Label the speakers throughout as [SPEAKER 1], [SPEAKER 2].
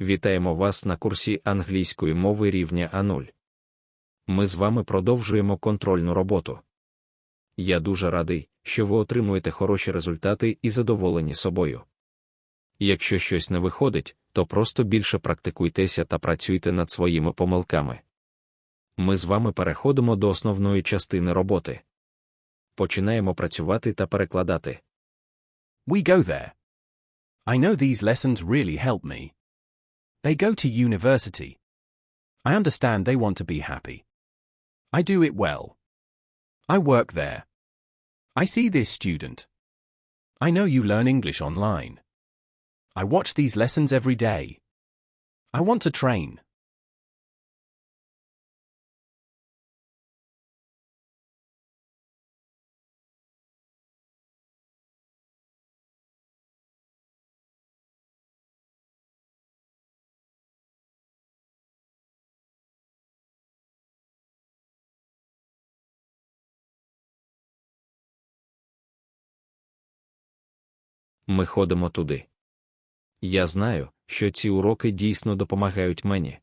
[SPEAKER 1] Вітаємо вас на курсі англійської мови рівня А0. Ми з вами продовжуємо контрольну роботу. Я дуже радий, що ви отримуєте хороші результати і задоволені собою. Якщо щось не виходить, то просто більше практикуйтеся та працюйте над своїми помилками. Ми з вами переходимо до основної частини роботи. Починаємо працювати та перекладати.
[SPEAKER 2] We go there. I know these lessons really help me. They go to university. I understand they want to be happy. I do it well. I work there. I see this student. I know you learn English online. I watch these lessons every day. I want to train.
[SPEAKER 1] Ми ходимо туди. Я знаю, що ці уроки дійсно допомагають мені.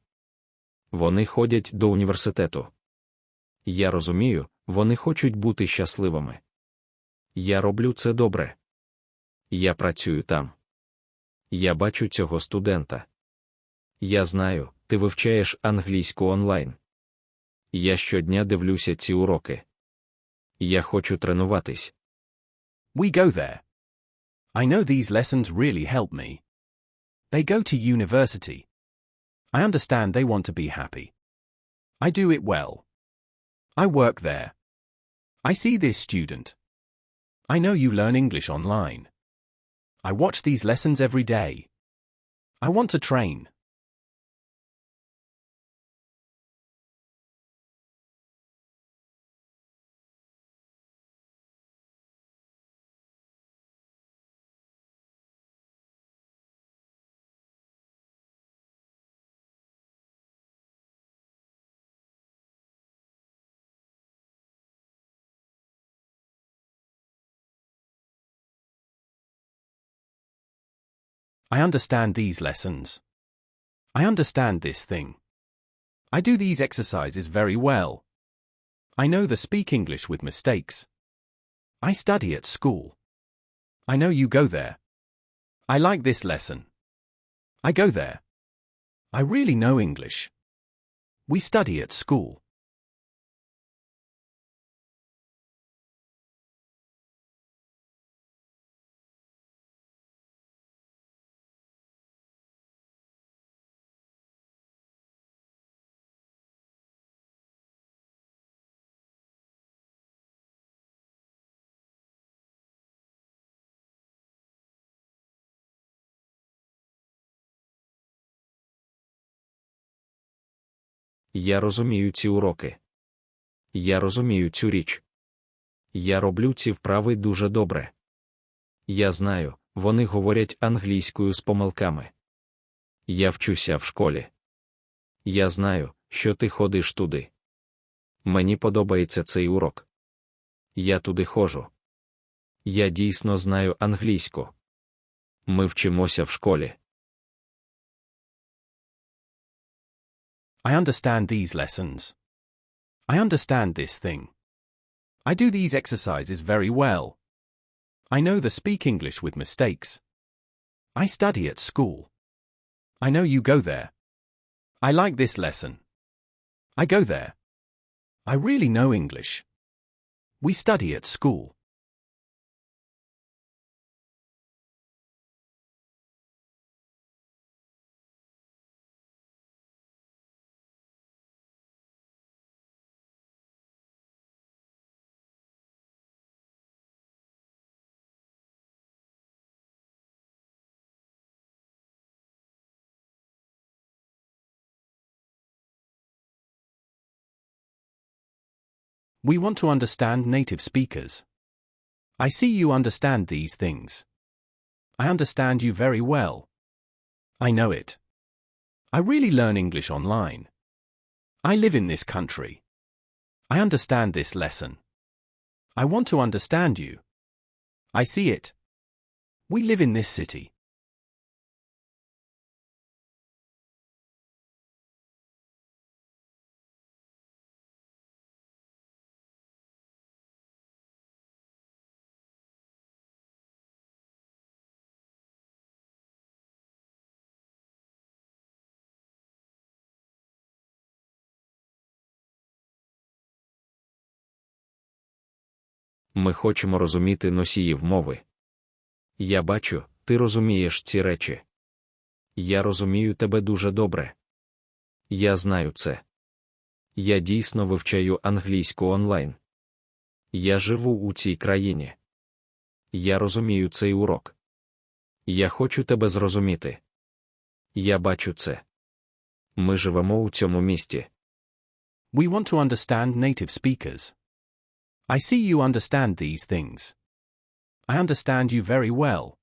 [SPEAKER 1] Вони ходять до університету. Я розумію, вони хочуть бути щасливими. Я роблю це добре. Я працюю там. Я бачу цього студента. Я знаю, ти вивчаєш англійську онлайн. Я щодня дивлюся ці уроки. Я хочу тренуватись.
[SPEAKER 2] We go there. I know these lessons really help me. They go to university. I understand they want to be happy. I do it well. I work there. I see this student. I know you learn English online. I watch these lessons every day. I want to train. I understand these lessons. I understand this thing. I do these exercises very well. I know the speak English with mistakes. I study at school. I know you go there. I like this lesson. I go there. I really know English. We study at school.
[SPEAKER 1] Я розумію ці уроки. Я розумію цю річ. Я роблю ці вправи дуже добре. Я знаю, вони говорять англійською з помилками. Я вчуся в школі. Я знаю, що ти ходиш туди. Мені подобається цей урок. Я туди ходжу. Я дійсно знаю англійську. Ми вчимося в школі.
[SPEAKER 2] I understand these lessons. I understand this thing. I do these exercises very well. I know the speak English with mistakes. I study at school. I know you go there. I like this lesson. I go there. I really know English. We study at school. We want to understand native speakers. I see you understand these things. I understand you very well. I know it. I really learn English online. I live in this country. I understand this lesson. I want to understand you. I see it. We live in this city.
[SPEAKER 1] Ми хочемо розуміти носіїв мови. Я бачу, ти розумієш ці речі. Я розумію тебе дуже добре. Я знаю це. Я дійсно вивчаю англійську онлайн. Я живу у цій країні. Я розумію цей урок. Я хочу тебе зрозуміти. Я бачу це. Ми живемо у цьому місті.
[SPEAKER 2] We want to understand native speakers. I see you understand these things. I understand you very well.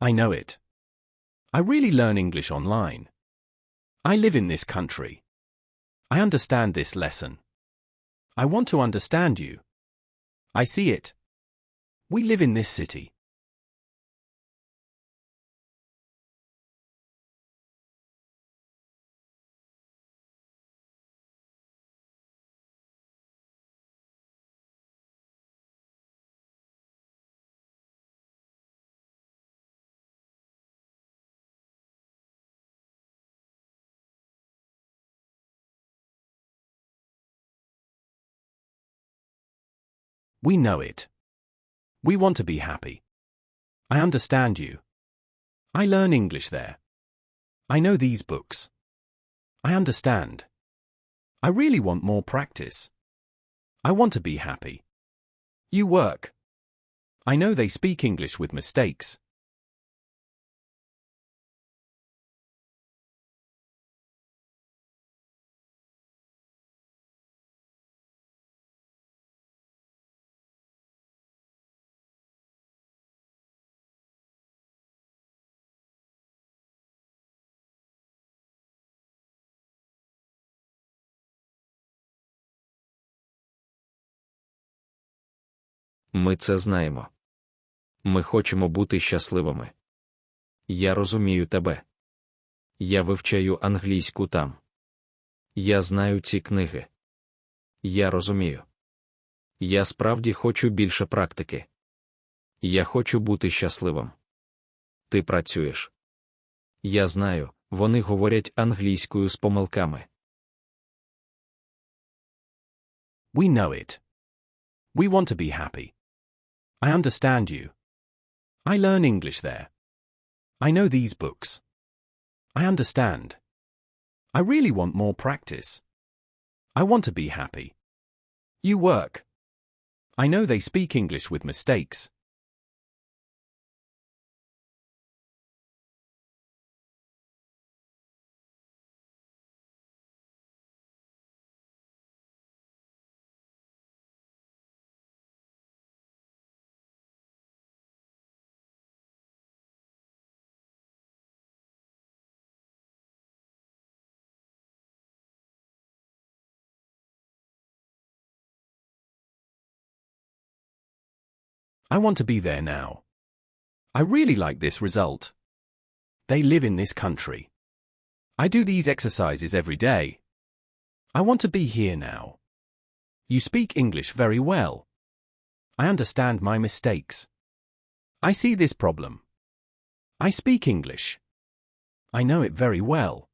[SPEAKER 2] I know it. I really learn English online. I live in this country. I understand this lesson. I want to understand you. I see it. We live in this city. We know it. We want to be happy. I understand you. I learn English there. I know these books. I understand. I really want more practice. I want to be happy. You work. I know they speak English with mistakes.
[SPEAKER 1] Ми це знаємо. Ми хочемо бути щасливими. Я розумію тебе. Я вивчаю англійську там. Я знаю ці книги. Я розумію. Я справді хочу більше практики. Я хочу бути щасливим. Ти працюєш. Я знаю, вони говорять англійською з помилками.
[SPEAKER 2] We know it. We want to be happy. I understand you. I learn English there. I know these books. I understand. I really want more practice. I want to be happy. You work. I know they speak English with mistakes. I want to be there now. I really like this result. They live in this country. I do these exercises every day. I want to be here now. You speak English very well. I understand my mistakes. I see this problem. I speak English. I know it very well.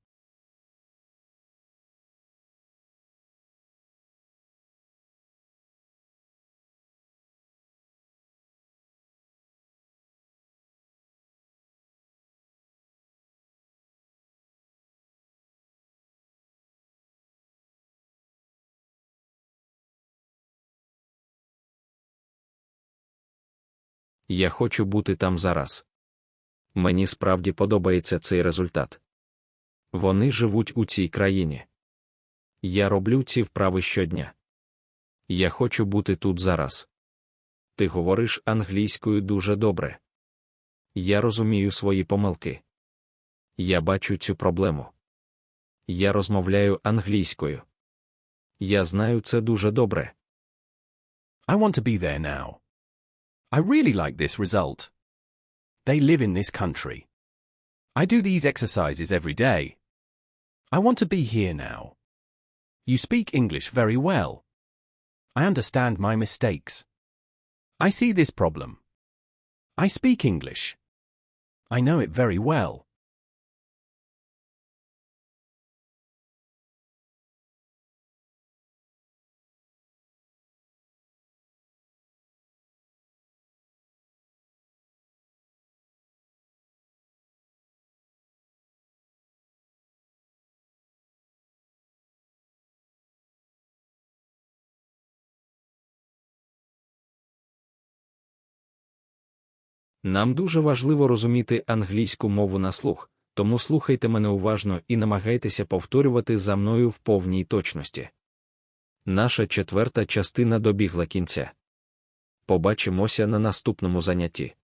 [SPEAKER 1] Я хочу бути там зараз. Мені справді подобається цей результат. Вони живуть у цій країні. Я роблю ці вправи щодня. Я хочу бути тут зараз. Ти говориш англійською дуже добре. Я розумію свої помилки. Я бачу цю проблему. Я розмовляю англійською. Я знаю це дуже добре.
[SPEAKER 2] I want to be there now. I really like this result. They live in this country. I do these exercises every day. I want to be here now. You speak English very well. I understand my mistakes. I see this problem. I speak English. I know it very well.
[SPEAKER 1] Нам дуже важливо розуміти англійську мову на слух, тому слухайте мене уважно і намагайтеся повторювати за мною в повній точності. Наша четверта частина добігла кінця. Побачимося на наступному занятті.